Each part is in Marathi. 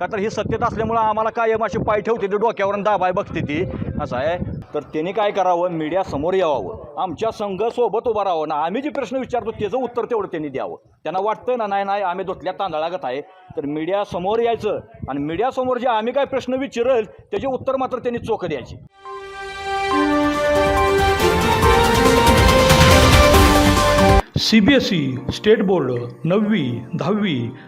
का तर ही सत्यता असल्यामुळं आम्हाला कायम अशी पाय ठेवते ती डोक्यावरून दाबाय बघते ती. असं आहे. तर त्यांनी काय करावं? मीडिया समोर यावं. आमच्या संघ सोबत राहावं. ना आम्ही जे प्रश्न विचारतो त्याचं उत्तर तेवढं त्यांनी द्यावं. त्यांना वाटतं ना नाही नाही आम्ही धुतल्या तांदळागत आहे. तर मीडिया समोर यायचं. आणि मीडियासमोर जे आम्ही काय प्रश्न विचारेल त्याचे उत्तर मात्र त्यांनी चोख द्यायचे. C B S E state board नववी दहावी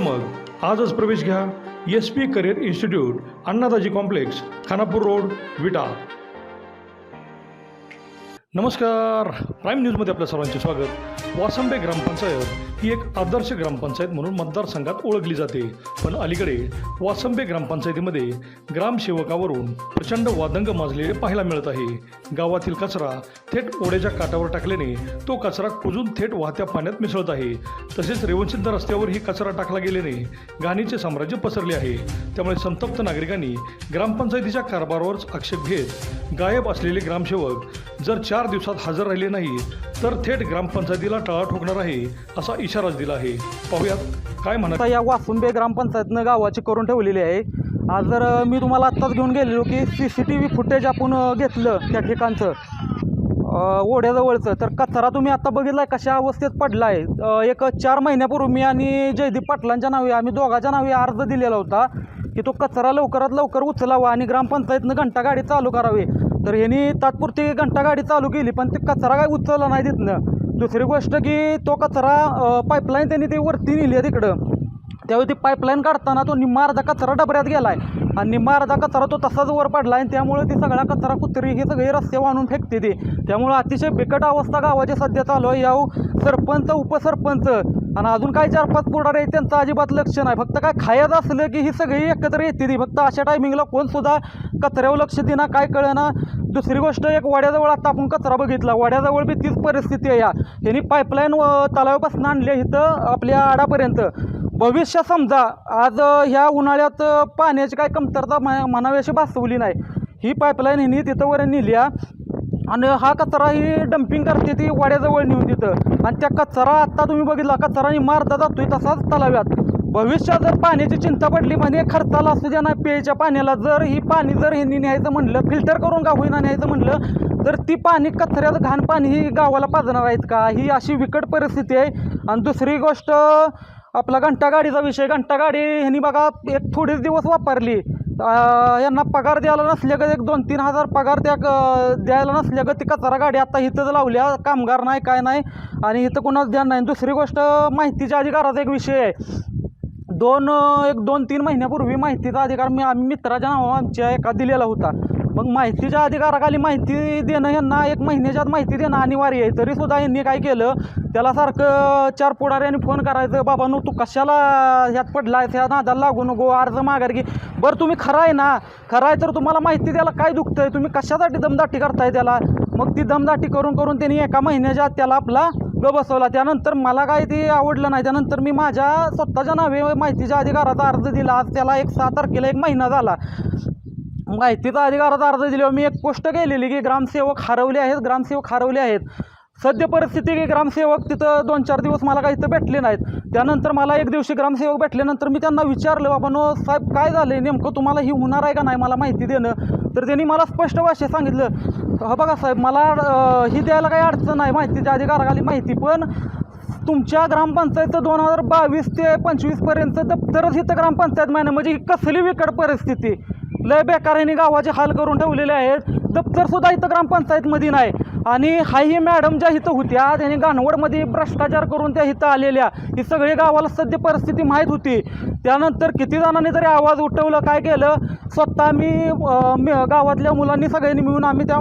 मग आजच प्रवेश घ्या. S P career institute Annadaji complex Khanapur road Vita. नमस्कार. प्राईम न्यूजमध्ये आपल्या सर्वांचे स्वागत. वासंबे ग्रामपंचायत ही एक आदर्श ग्रामपंचायत म्हणून मतदारसंघात ओळखली जाते. पण अलीकडे वासंबे ग्रामपंचायतीमध्ये ग्रामसेवकावरून प्रचंड वादंग माजलेले पाहायला मिळत आहे. गावातील कचरा थेट ओढ्याच्या काठावर टाकल्याने तो कचरा कुजून थेट वाहत्या पाण्यात मिसळत आहे. तसेच रेवणसिद्ध रस्त्यावरही कचरा टाकला गेल्याने घाणीचे साम्राज्य पसरले आहे. त्यामुळे संतप्त नागरिकांनी ग्रामपंचायतीच्या कारभारावरच आक्षेप घेत गायब असलेले ग्रामसेवक जर चार दिवसात हजर राहिले नाही तर थेट ग्रामपंचायतीला टाळा ठोकणार आहे असा इशाराच दिला आहे. पाहूयात काय म्हणत या वासुंबे ग्रामपंचायतनं गावाची करून ठेवलेली आहे. आज जर मी तुम्हाला आत्ताच घेऊन गेलेलो की C C T V footage आपण घेतलं त्या ठिकाणचं ओढ्याजवळचं. तर कचरा तुम्ही आता आहे कशा अवस्थेत पडला आहे एक चार महिन्यापूर्वी मी आणि जयदीप पाटलांच्या नावे आम्ही दोघांच्या नावे अर्ज दिलेला होता की तो कचरा लवकरात लवकर उचलावा आणि ग्रामपंचायतनं घंटागाडी चालू करावी. तर ह्यांनी तात्पुरती घंटागाडी चालू केली पण ते कचरा काय उचलला नाही तिथनं. दुसरी गोष्ट की तो कचरा पाईपलाईन त्यांनी ते वरती नेली आहे तिकडं. त्यावेळी ती पाईपलाईन काढताना तो निम्मा अर्धा कचरा डबऱ्यात गेला आहे आणि निम्मा अर्धा कचरा तो तसाच वर पडला आणि त्यामुळे ती सगळा कचरा कुत्री हे सगळे रस्ते वाहून फेकते ती. त्यामुळे अतिशय बिकट अवस्था गावाची सध्या चालू आहे. याव सरपंच उपसरपंच आणि अजून काही चार पाच पुढार आहे त्यांचं अजिबात लक्ष नाही. फक्त काय खायचं असलं की ही सगळी एकत्र येते ती. फक्त अशा टायमिंगला कोणसुद्धा कचऱ्यावर लक्ष देणार काय कळेना. दुसरी गोष्ट एक वाड्याजवळ आता आपण कचरा बघितला. वाड्याजवळ बी तीच परिस्थिती आहे या. यांनी पाईपलाईन तलावापासून आणली आहे इथं आपल्या आडापर्यंत. भविष्य समजा आज ह्या उन्हाळ्यात पाण्याची काय कमतरता म्हणावी अशी भासवली नाही. ही पाईपलाईन ह्यांनी तिथं वर नेली आणि हा कचरा ही डम्पिंग करते ती वाड्याजवळ नेऊन तिथं. आणि त्या कचरा आत्ता तुम्ही बघितला कचरा मारता जातोय तसाच तलाव्यात भविष्यात जर पाण्याची चिंता पडली म्हणजे खर्चाला असू द्या ना प्यायच्या पाण्याला जर ही पाणी जर ह्यांनी न्यायचं म्हणलं फिल्टर करून का होईना न्यायचं म्हणलं तर ती पाणी कचऱ्यात घाण पाणी ही गावाला पाजणार आहेत का? ही अशी विकट परिस्थिती आहे. आणि दुसरी गोष्ट आपला घंटागाडीचा विषय घंटागाडी ह्यांनी बघा एक थोडेच दिवस वापरली. यांना पगार द्यायला नसल्यागत एक दोन तीन हजार पगार त्या द्यायला नसल्यागत ती कचरा गाडी आता इथंच लावल्या कामगार नाही काय नाही आणि इथं कोणाच ध्यान नाही. दुसरी गोष्ट माहितीच्या अधिकाराचा एक विषय आहे. दोन एक दोन तीन महिन्यापूर्वी माहितीचा अधिकार मी आम्ही मित्राच्या नावावर आमच्या एका दिलेला होता. मग माहितीच्या अधिकाराखाली माहिती देणं यांना एक महिन्याच्या आत माहिती देणं अनिवार्य आहे. तरीसुद्धा यांनी काय केलं त्याला सारखं चार पुढाऱ्यांनी फोन करायचं बाबा नो तू कशाला ह्यात पडलाय ह्या नादाला लागू नको अर्ज माघार की बरं तुम्ही खरं आहे ना? खरं आहे तर तुम्हाला माहिती द्यायला काय दुखतं आहे तुम्ही कशासाठी दमदाटी करताय त्याला? मग ती दमदाटी करून करून त्यांनी एका महिन्याच्या आत त्याला आपला ग बसवला. त्यानंतर मला काय ते आवडलं नाही. त्यानंतर मी माझ्या स्वतःच्या नावे माहितीच्या अधिकाराचा अर्ज दिला. आज त्याला एक सहा तारखेला एक महिना झाला. माहितीचा अधिकाराचा अर्ज दिल्यावर मी एक गोष्ट केलेली की ग्रामसेवक हरवले आहेत ग्रामसेवक हरवले आहेत. सद्य परिस्थिती की ग्रामसेवक तिथं दोन चार दिवस मला काही इथं भेटले नाहीत. त्यानंतर मला एक दिवशी ग्रामसेवक भेटल्यानंतर मी त्यांना विचारलं बाबा नो साहेब काय झालं आहे नेमकं तुम्हाला ही होणार आहे का नाही? मला माहिती देणं. तर त्यांनी मला स्पष्ट भाषेत सांगितलं हा बघा साहेब मला ही द्यायला काही अडचण नाही माहितीच्या अधिकाराखाली माहिती पण तुमच्या ग्रामपंचायतचं दोन हजार बावीस ते पंचवीसपर्यंत दप्तरच इथं ग्रामपंचायत महिना म्हणजे ही कसली विकट परिस्थिती लय बेकार यांनी गावाचे हाल करून ठेवलेले आहेत. दप्तरसुद्धा इथं ग्रामपंचायतमध्ये नाही. आणि हाही मॅडम ज्या इथं होत्या त्यांनी गाणवडमध्ये भ्रष्टाचार करून त्या इथं आलेल्या. ही सगळी गावाला सध्या परिस्थिती माहीत होती. त्यानंतर किती जणांनी तरी आवाज उठवलं काय केलं स्वतः मी गावातल्या मुलांनी सगळ्यांनी मिळून आम्ही त्या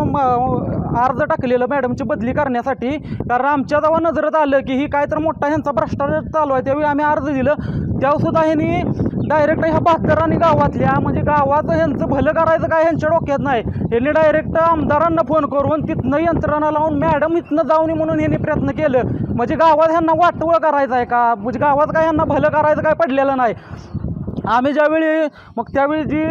अर्ज टाकलेलं मॅडमची बदली करण्यासाठी. कारण आमच्या जेव्हा नजरेत आलं की ही काय तर मोठा ह्यांचा भ्रष्टाचार चालू आहे त्यावेळी आम्ही अर्ज दिलं. त्यावसुद्धा ह्यांनी डायरेक्ट ह्या बहात्तरांनी गावातल्या म्हणजे गावाचं ह्यांचं भलं करायचं काय ह्यांच्या डोक्यात नाही. यांनी डायरेक्ट आमदारांना फोन करून तिथनं यंत्रणा लावून मॅडम इथनं जाऊन म्हणून यांनी प्रयत्न केलं. म्हणजे गावात ह्यांना वाटवळ करायचं आहे का? म्हणजे गावात काय ह्यांना भलं करायचं काय पडलेलं नाही. आम्ही ज्यावेळी मग त्यावेळी जी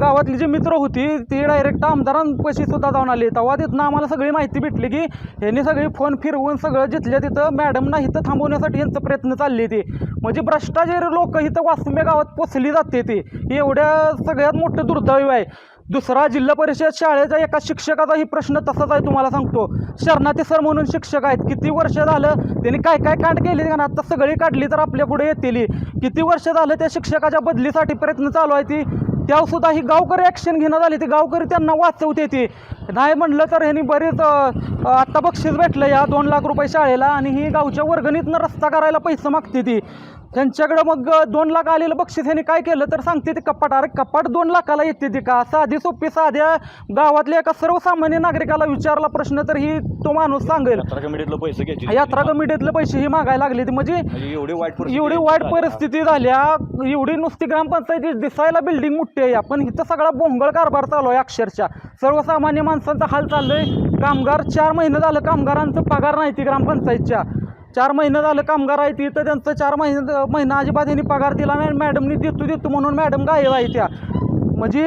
गावातली जी मित्र होती ती डायरेक्ट आमदारांपाशी सुद्धा जाऊन आली. तेव्हा तिथनं आम्हाला सगळी माहिती भेटली की यांनी सगळी फोन फिरवून सगळं जिथल्या तिथं मॅडमना तर थांबवण्यासाठी यांचा प्रयत्न चालले ते. म्हणजे भ्रष्टाचारी लोक इथं वासुंबे गावात पोचली जाते ते. एवढ्या सगळ्यात मोठं दुर्दैव आहे. दुसरा जिल्हा परिषद शाळेचा एका शिक्षकाचाही प्रश्न तसाच आहे तुम्हाला सांगतो. शरणाते सर म्हणून शिक्षक आहेत. किती वर्ष झालं त्यांनी काय काय कांड केले का आता सगळी काढली तर आपल्या पुढे येतील. किती वर्ष झालं त्या शिक्षकाच्या बदलीसाठी प्रयत्न चालू आहे ती? त्यावर सुद्धा ही गावकरी ॲक्शन घेणं झाली. ती गावकरी त्यांना वाचवते ती नाही म्हणलं तर ह्यांनी बरेच आत्ता बक्षीस भेटलं या दोन लाख रुपये शाळेला आणि ही गावच्या वर्गणीतनं रस्ता करायला पैसे मागते ती. त्यांच्याकडं मग दोन लाख आलेलं बक्षीस ह्यांनी काय केलं तर सांगते ते कपाट अरे कपाट दोन लाखाला येते ती का? साधी सोपी साध्या गावातल्या एका सर्वसामान्य नागरिकाला विचारला प्रश्न तर ही तो माणूस सांगेल. यात्रा कमिटीतलं पैसे घ्यायचे यात्रा कमिटीतले पैसे ही मागायला लागले ती. म्हणजे म्हणजे एवढी वाईट एवढी वाईट परिस्थिती झाल्या एवढी नुसती ग्रामपंचायती दिसायला बिल्डिंग मोठी आहे पण इथं सगळा बोंगळ कारभार चालू आहे अक्षरशः. सर्वसामान्य माणसांचा हाल चाललं आहे कामगार चार महिने झालं कामगारांचं पगार नाही ती ग्रामपंचायतच्या. चार महिने झालं कामगार आहे ती तर त्यांचं चार महिने महिना अजिबात यांनी पगार दिला नाही मॅडमनी देतो देतो म्हणून मॅडम गायब आहे त्या. म्हणजे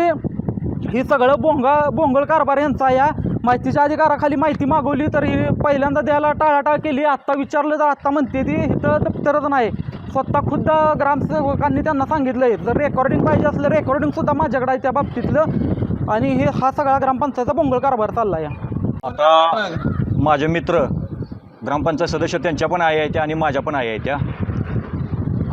हे सगळं बोंगा बोंगळ कारभार यांचा या माहितीच्या अधिकाराखाली माहिती मागवली तर पहिल्यांदा द्यायला टाळाटाळ केली. आत्ता विचारलं तर आत्ता म्हणते ती इथं दप्तरच नाही. स्वतः खुद्द ग्रामसेवकांनी त्यांना सांगितलं आहे जर रेकॉर्डिंग पाहिजे असलं रेकॉर्डिंगसुद्धा माझ्याकडे आहे त्या बाबतीतलं. आणि हे हा सगळा ग्रामपंचायतचा बोंगळ कारभार चालला आहे आता माझे मित्र ग्रामपंचायत सदस्य त्यांच्या पण आई आहेत त्या आणि माझ्या पण आई आहेत त्या.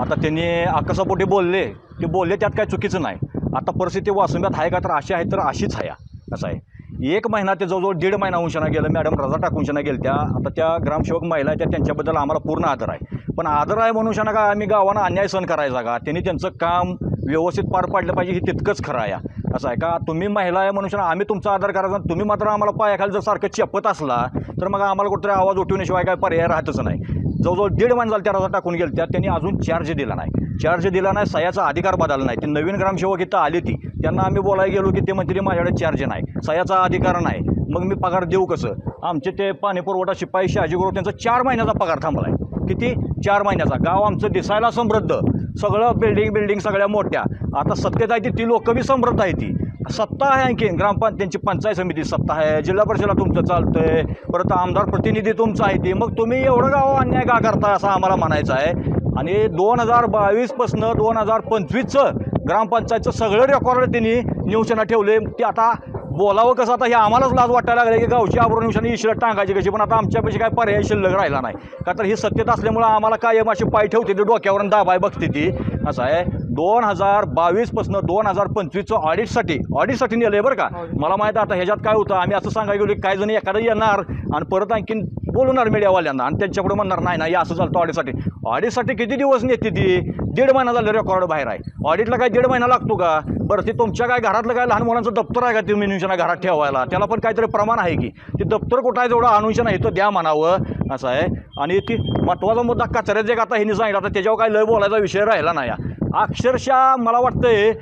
आता त्यांनी आकसापोटी बोलले ते बोलले त्यात काय चुकीचं नाही. आता परिस्थिती वासुंब्यात आहे का तर अशी आहे तर अशीच आहे असं आहे. एक महिना ते जवळजवळ दीड महिना उंशना गेलं मॅडम रजा टाकून शना गेल्या त्या आता त्या ग्रामसेवक महिला त्या त्यांच्याबद्दल आम्हाला पूर्ण आदर आहे. पण आदर आहे म्हणून शना का? आम्ही गावांना अन्याय सहन करायचा का? त्यांनी त्यांचं काम व्यवस्थित पार पाडलं पाहिजे हे तितकंच खरं आहे. असं आहे का? तुम्ही महिला आहे म्हणून आम्ही तुमचा आदर करायचा तुम्ही मात्र आम्हाला पायाखाली जर सारखं चेपत असला तर मग आम्हाला कुठेतरी आवाज उठवण्याशिवाय काय पर्याय राहतच नाही. जवळजवळ दीड महिना झाला त्या रजा टाकून गेल्या त्या त्यांनी अजून चार्ज दिला नाही. चार्ज दिला नाही सह्याचा अधिकार बदलला नाही. ती नवीन ग्रामसेवक इथं आली ती. त्यांना आम्ही बोलायला गेलो की ते म्हणते माझ्याकडे चार्ज नाही. सह्याचा अधिकार नाही. मग मी पगार देऊ कसं? आमचे ते पाणी पुरवठा शिपाई शहाजी गुरु त्यांचा चार महिन्याचा पगार थांबला आहे किती? चार महिन्याचा. गाव आमचं दिसायला समृद्ध. सगळं बिल्डिंग बिल्डिंग सगळ्या मोठ्या. आता सत्तेत आहे ती ती लोकं बी समृद्ध आहे ती. सत्ता आहे आणखीन ग्रामपंच त्यांची पंचायत समिती सत्ता आहे. जिल्हा परिषदला तुमचं चालतंय. परत आमदार प्रतिनिधी तुमचं आहे ते. मग तुम्ही एवढं गाव अन्याय का करताय असं आम्हाला म्हणायचं आहे? आणि दोन हजार बावीसपासनं दोन हजार पंचवीसचं ग्रामपंचायतचं सगळं रेकॉर्ड त्यांनी निवशना ठेवले ते आता बोलावं कसं आता हे आम्हालाच लाज वाटायला लागले की गावची आबरून निवशाने इशिला टांगायची कशी? पण आता आमच्यापाशी काय पर्याय शिल्लक राहिला नाही. का तर ही सत्तेत असल्यामुळं आम्हाला कायम अशी पाय ठेवते ती डोक्यावरून दाबाय बघते ती. असं आहे. दोन हजार बावीसपासनं दोन हजार पंचवीसचं ऑडिटसाठी ऑडिटसाठी नेलं आहे बरं का. मला माहीत आहे आता ह्याच्यात काय होतं? आम्ही असं सांगायला गेलो की काही जण एखादं येणार आणि परत आणखीन बोलवणार मीडियावाल्यांना आणि त्यांच्याकडे म्हणणार नाही नाही असं झालं ऑडिटसाठी ऑडिटसाठी किती दिवस नेते ती? दीड महिना झालं रेकॉर्ड बाहेर आहे. ऑडिटला काय दीड महिना लागतो का? बरं ते तुमच्या काय घरातलं काय लहान मुलांचं दप्तर आहे का ते निवशना घरात ठेवायला? त्याला पण काहीतरी प्रमाण आहे की. ते दप्तर कुठं आहे जेवढं अनुशन आहे तो द्या म्हणावं. असं आहे. आणि ती महत्त्वाचा मुद्दा कचऱ्यात जे आता हिने सांगितलं आता त्याच्यावर काय लय बोलायचा विषय राहिला नाही. अक्षरशः मला वाटतंय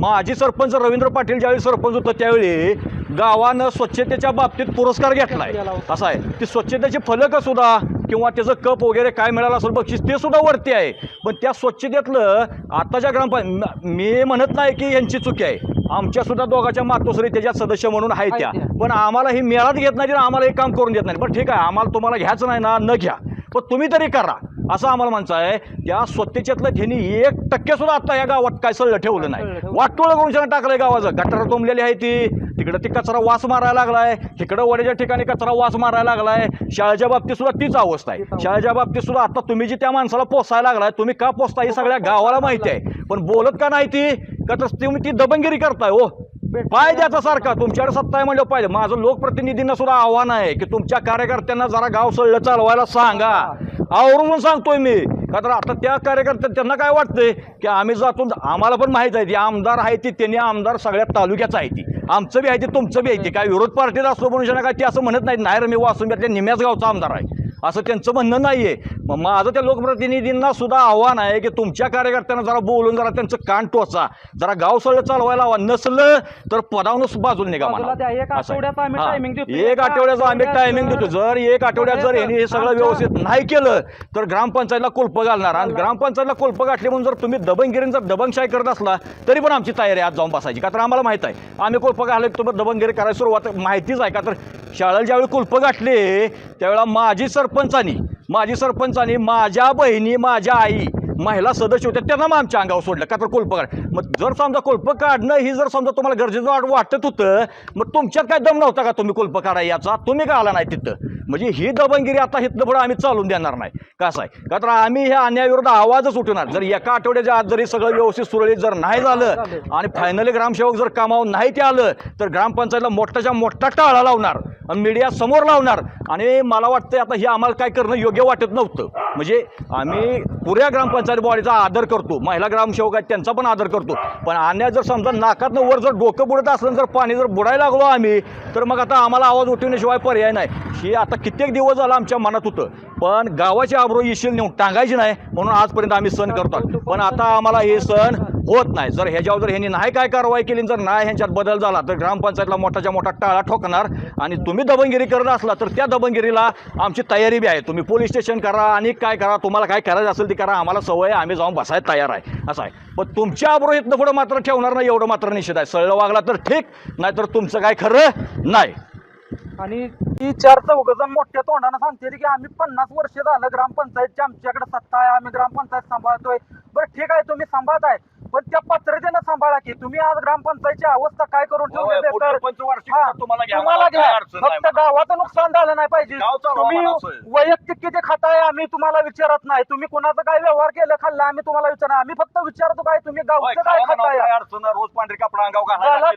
माजी सरपंच रवींद्र पाटील ज्यावेळी सरपंच होतं त्यावेळी गावानं स्वच्छतेच्या बाबतीत पुरस्कार घेतलाय. असा आहे. ती स्वच्छतेची फलकं सुद्धा किंवा त्याचं कप वगैरे काय मिळालं असेल बक्षीस ते सुद्धा वरती आहे. पण त्या स्वच्छतेतलं आताच्या ग्रामपंचायत मी म्हणत नाही की यांची चुकी आहे. आमच्या सुद्धा दोघांच्या मातोश्री त्याच्यात सदस्य म्हणून आहे त्या. पण आम्हाला ही मेळात घेत नाही आम्हाला हे काम करून देत नाही. पण ठीक आहे. आम्हाला तुम्हाला घ्यायचं नाही ना न घ्या. पण तुम्ही तरी करा. असं आम्हाला म्हणायचं आहे. त्या स्वच्छतेतलं त्यांनी एक टक्के सुद्धा आता या गावात काय सल्लं ठेवलं नाही. वाटोळं करून टाकलंय गावाचं. गटार तुंबलेली आहे ती. तिकडं ती कचरा वास मारायला लागलाय. तिकडं वड्याच्या ठिकाणी कचरा वास मारायला लागलाय. शाळेच्या बाबतीत सुद्धा तीच अवस्था आहे. शाळेच्या बाबतीत सुद्धा आता तुम्ही जी त्या माणसाला पोसायला लागलाय तुम्ही का पोसता ही सगळ्या गावाला माहिती आहे. पण बोलत का नाही ती? का तर तुम्ही ती दबंगिरी करताय हो? पाय द्याचा सारखा. तुमच्याकडे सत्ता आहे म्हणलं पाहिजे माझं लोकप्रतिनिधींना सुद्धा आव्हान आहे की तुमच्या कार्यकर्त्यांना जरा गाव सळलं चालवायला सांगा. आवरून सांगतोय मी. का तर आता त्या कार्यकर्त्या त्यांना काय वाटतंय? की आम्ही जातो आम्हाला पण माहीत आहे ती आमदार आहे ती त्यांनी आमदार सगळ्या तालुक्याचं आहे ती. आमचं बी आहे ते तुमचं बी आहे ते. काय विरोध पार्टीला असतो म्हणून काय ते असं म्हणत नाहीत. नाही रे मी वासून निम्याच गावचा आमदार आहे. असं त्यांचं म्हणणं नाही आहे मग माझं त्या लोकप्रतिनिधींना सुद्धा आव्हान आहे की तुमच्या कार्यकर्त्यांना जरा बोलून जरा त्यांचं कान टोचा. जरा गाव सगळं चालवायला हवा. नसलं तर पदावूनच बाजूला निघा द्या. एक म्हणा. आठवड्याचा आम्ही. एक आठवड्याचा टायमिंग देतो जर एक आठवड्यात जर यांनी हे सगळं व्यवस्थित नाही केलं तर ग्रामपंचायतला कुलप घालणार. आणि ग्रामपंचायतला कुलप गाठले म्हणून जर तुम्ही दबंगिरीन जर दबंगशाही करत असला तरी पण आमची तयारी आज जाऊन बसायची. का तर आम्हाला माहीत आहे. आम्ही कुलप घालले तुम्ही दबंगिरी करायला सुरुवात माहितीच आहे. का तर शाळेला ज्यावेळी कुलप गाठले त्यावेळेला माझी सरपंचानी माझी सरपंचानी माझ्या बहिणी माझ्या आई महिला सदस्य होत्या त्यांना मग आमच्या अंगावर सोडलं. का तर कोल्प काढ. मग जर समजा कोल्प काढणं ही जर समजा तुम्हाला गरजेचं वाट वाटत होतं मग तुमच्यात काय दम नव्हता का तुम्ही कोल्प काढा याचा तुम्ही का आला नाही तिथं? म्हणजे ही दबंगिरी आता हिथनं पुढं आम्ही चालून देणार नाही. कसं आहे? का तर आम्ही ह्या अन्यायाविरुद्ध आवाजच उठवणार जर एका आठवड्याच्या आत जरी सगळं व्यवस्थित सुरळीत जर नाही झालं आणि फायनली ग्रामसेवक जर कामावर नाही ते आलं तर ग्रामपंचायतला मोठाच्या मोठा टाळा लावणार आणि मीडिया समोर लावणार. आणि मला वाटतं आता हे आम्हाला काय करणं योग्य वाटत नव्हतं. म्हणजे आम्ही पुऱ्या ग्रामपंचायत बॉडीचा आदर करतो. महिला ग्रामसेवक आहेत त्यांचा पण आदर करतो. पण अन्याय जर समजा नाकातनं वर जर डोकं बुडत असलं जर पाणी जर बुडायला लागलो आम्ही तर मग आता आम्हाला आवाज उठवण्याशिवाय पर्याय नाही. हे आता कित्येक दिवस झाला आमच्या मनात होतं. पण गावाची आबरो येशील नेऊन टांगायची नाही म्हणून आजपर्यंत आम्ही सण करतो. पण आता आम्हाला हे सण होत नाही. जर ह्याच्यावर जर ह्यांनी नाही काय कारवाई केली जर नाही ह्यांच्यात बदल झाला तर ग्रामपंचायतला मोठाच्या मोठा टाळा ठोकणार आणि तुम्ही दबंगिरी करत असला तर त्या दबंगिरीला आमची तयारी बी आहे. तुम्ही पोलीस स्टेशन करा आणि काय करा तुम्हाला काय करायचं असेल ते करा. आम्हाला सवय आहे आम्ही जाऊन बसायला तयार आहे. असं आहे. पण तुमच्या आबरो इथनं पुढं मात्र ठेवणार नाही एवढं मात्र निषेध आहे. सळलं वागला तर ठीक नाहीतर तुमचं काय खरं नाही. आणि ती चार चौघ जण मोठ्या तोंडानं सांगते की आम्ही पन्नास वर्ष झालं ग्रामपंचायतची आमच्याकडे सत्ता आहे आम्ही ग्रामपंचायत सांभाळतोय. बरं ठीक आहे तुम्ही सांभाळत आहे पण त्या पात्रतेनं सांभाळा की तुम्ही आज ग्रामपंचायतची अवस्था काय करून होय, ठेवली पंचवार्षिक तुम्हाला घ्या, तुम्हाला मला घ्या. काय अडचण नाही फक्त गावाचं नुकसान झालं नाही पाहिजे. गाव चालवा तुम्ही असं. वैयक्तिक किती खाताय आम्ही तुम्हाला विचारत नाही. तुम्ही कुणाचं काय व्यवहार केलं खाल्ला आम्ही तुम्हाला विचारणार आम्ही फक्त विचारतो काय तुम्ही होय, गावचं काय खावा म्हणावं, खाताय काय अडचण नाही. रोज पांढरी कपडा अंगाव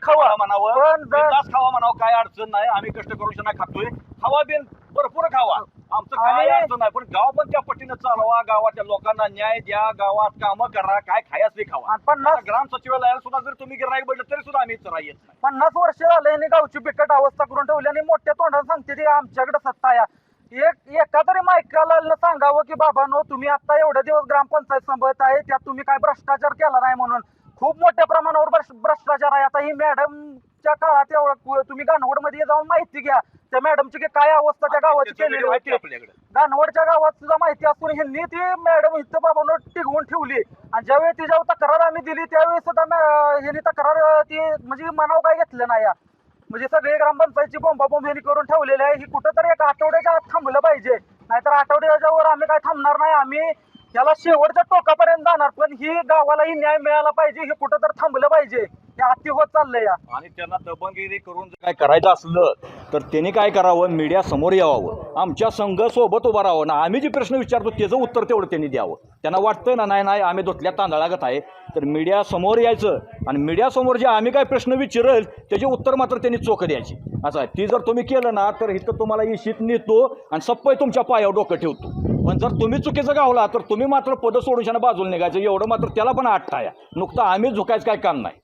खावा. म्हणावं. पण जर- बिनधास्त खावा म्हणावं काय अडचण नाही. आम्ही कष्ट करू शकणार खातोय. खावा बिन भरपूर खावा. आमचं काय आणि- अडचण नाही पण गाव पण त्या पट्टीनं चालवा गावाच्या लोकांना न्याय द्या गावात कामं करा काय खायच ते खावा. आणि पन्नास ग्राम सचिवालयाला सुद्धा जर तुम्ही गिराईक बघितलं तरी सुद्धा आम्ही राहा येत नाही. पन्नास वर्ष झाले यांनी गावची बिकट अवस्था करून ठेवली आणि मोठ्या तोंडाने सांगते ती आमच्याकडे सत्ता आहे. एक एका तरी मायकाला सांगावं की बाबांनो तुम्ही आता एवढे दिवस ग्रामपंचायत सांभाळत आहे त्यात तुम्ही काय भ्रष्टाचार केला नाही म्हणून. खूप मोठ्या प्रमाणावर भ्रष्ट- भ्रष्टाचार आहे. आता ही मॅडमच्या काळात एवढं तुम्ही गानवडमध्ये जाऊन माहिती घ्या. त्या मॅडमची की काय अवस्था त्या गावाची केलेली होती. आपल्याकडे. गावात सुद्धा माहिती असून ह्यांनी ती मॅडम इथं बाबांनो टिकवून ठेवली. आणि ज्यावेळी तिच्यावर तक्रार आम्ही दिली त्यावेळी सुद्धा मॅ- ह्यांनी तक्रार अं, ती म्हणजे मनाव काय घेतलं नाही या. म्हणजे सगळे ग्रामपंचायतची बोंबाबोंब ह्यांनी करून ठेवलेली आहे. ही कुठंतरी एक आठवड्याच्या आत थांबलं पाहिजे. नाहीतर आठवड्याच्या वर आम्ही काय थांबणार नाही. आम्ही याला शेवटच्या टोकापर्यंत जाणार पण ही गावालाही न्याय मिळाला पाहिजे हे कुठं तर थांबलं पाहिजे. हे अति होत चाललंय या. आणि त्यांना दबंगिरी करून जर काय करायचं असलं तर त्यांनी काय करावं? मीडिया समोर यावं. आमच्या संघ सोबत उभा राहावं. ना आम्ही जे प्रश्न विचारतो त्याचं उत्तर तेवढं त्यांनी द्यावं. त्यांना वाटतं ना नाही नाही आम्ही धुतल्या तांदळागत आहे. तर मीडिया समोर यायचं आणि मीडिया समोर जे आम्ही काय प्रश्न विचारल त्याचे उत्तर मात्र त्यांनी चोख द्यायची. असं आहे. ती जर तुम्ही केलं ना तर इथं तुम्हाला इशित नेतो आणि सप्पय तुमच्या पायावर डोकं ठेवतो. पण जर तुम्ही चुकीचं गावला तर तुम्ही मात्र पद सोडून बाजूला निघायचं. एवढं मात्र त्याला पण आठ या नुकतं आम्ही झुकायचं काय काम नाही.